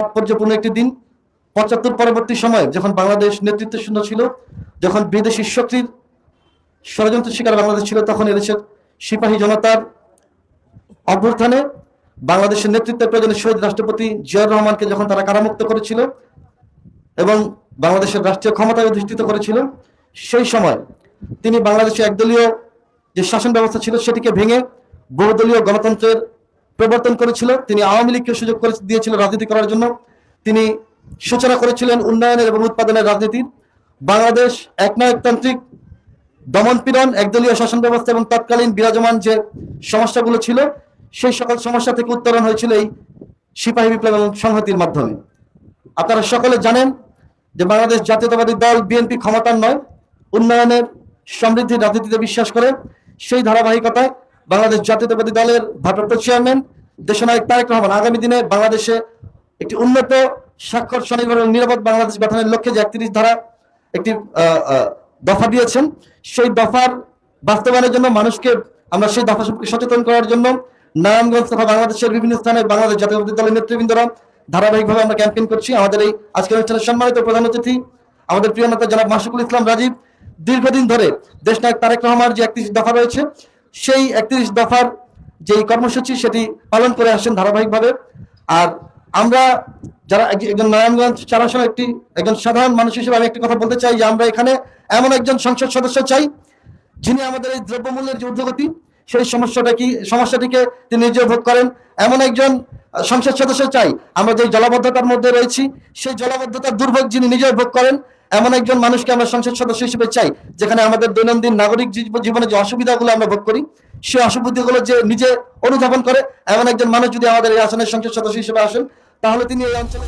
তাৎপর্যপূর্ণ একটি দিন। পঁচাত্তর পরবর্তী সময়ে যখন বাংলাদেশ নেতৃত্ব শূন্য ছিল, যখন বিদেশি শক্তির ষড়যন্ত্র শিকার বাংলাদেশ ছিল, তখন এদেশের সিপাহী জনতার অভ্যুত্থানে বাংলাদেশের নেতৃত্বের প্রয়োজনে শহীদ রাষ্ট্রপতি জিয়াউর রহমানকে যখন তারা কারামুক্ত করেছিল এবং বাংলাদেশের রাষ্ট্রীয় ক্ষমতায় অধিষ্ঠিত করেছিল, সেই সময় তিনি বাংলাদেশে একদলীয় যে শাসন ব্যবস্থা ছিল, সেটিকে ভেঙে বহুদলীয় গণতন্ত্রের প্রবর্তন করেছিল, তিনি আওয়ামী লীগকে সুযোগ করে দিয়েছিল রাজনীতি করার জন্য। তিনি সূচনা করেছিলেন উন্নয়নের এবং উৎপাদনের রাজনীতির বাংলাদেশ একনায়কতান্ত্রিক দমন পীড়ন একদলীয় শাসন ব্যবস্থা এবং তৎকালীন বিরাজমান যে সমস্যাগুলো ছিল, সেই সকল সমস্যা থেকে উত্তরণ হয়েছিল এই সিপাহী বিপ্লব এবং সংহতির মাধ্যমে। আপনারা সকলে জানেন যে বাংলাদেশ জাতীয়তাবাদী দল বিএনপি ক্ষমতার নয়, উন্নয়নের সমৃদ্ধির রাজনীতিতে বিশ্বাস করে, সেই ধারাবাহিকতায় বাংলাদেশ জাতীয়তাবাদী দলের ভারপ্রাপ্ত চেয়ারম্যান, দেশনায়ক তারেক রহমান আগামী দিনে বাংলাদেশে একটি উন্নত, স্বাক্ষর, স্বনির্ভর এবং নিরাপদ বাংলাদেশ গঠনের লক্ষ্যে যে একত্রিশ ধারা একটি দফা দিয়েছেন, সেই দফার বাস্তবায়নের জন্য মানুষকে আমরা সেই দফা সম্পর্কে সচেতন করার জন্য নারায়ণগঞ্জ তথা বাংলাদেশের বিভিন্ন স্থানে বাংলাদেশ জাতীয়তাবাদী দলের নেতৃবৃন্দরা ধারাবাহিকভাবে আমরা ক্যাম্পেইন করছি। আমাদের এই আজকের অনুষ্ঠানের সম্মানিত প্রধান অতিথি, আমাদের প্রিয় নেতা জনাব মাসুকুল ইসলাম রাজীব। দীর্ঘদিন ধরে দেশ নায়ক তারেক রহমান যে একত্রিশ দফা রয়েছে সেই একত্রিশ দফার যেই কর্মসূচি সেটি পালন করে আসছেন ধারাবাহিকভাবে। আর আমরা যারা এক- একজন নারায়ণগঞ্জ চার আসনের একটি একজন সাধারণ মানুষ হিসেবে আমি একটি কথা বলতে চাই যে আমরা এখানে এমন একজন সংসদ সদস্য চাই যিনি আমাদের এই দ্রব্যমূল্যের যে ঊর্ধ্বগতি, সেই সমস্যাটা কি সমস্যাটিকে তিনি নিজে ভোগ করেন। এমন একজন সংসদ সদস্য চাই। আমরা যে জলাবদ্ধতার মধ্যে রয়েছি, সেই জলাবদ্ধতার দুর্ভোগ যিনি নিজে ভোগ করেন এমন একজন মানুষকে আমরা সংসদ সদস্য হিসেবে চাই, যেখানে আমাদের দৈনন্দিন নাগরিক জীবনে যে অসুবিধাগুলো আমরা ভোগ করি, সে অসুবিধাগুলো যে নিজে অনুধাবন করে, এমন একজন মানুষ যদি আমাদের এই আসনের সংসদ সদস্য হিসেবে আসেন, তাহলে তিনি এই অঞ্চলে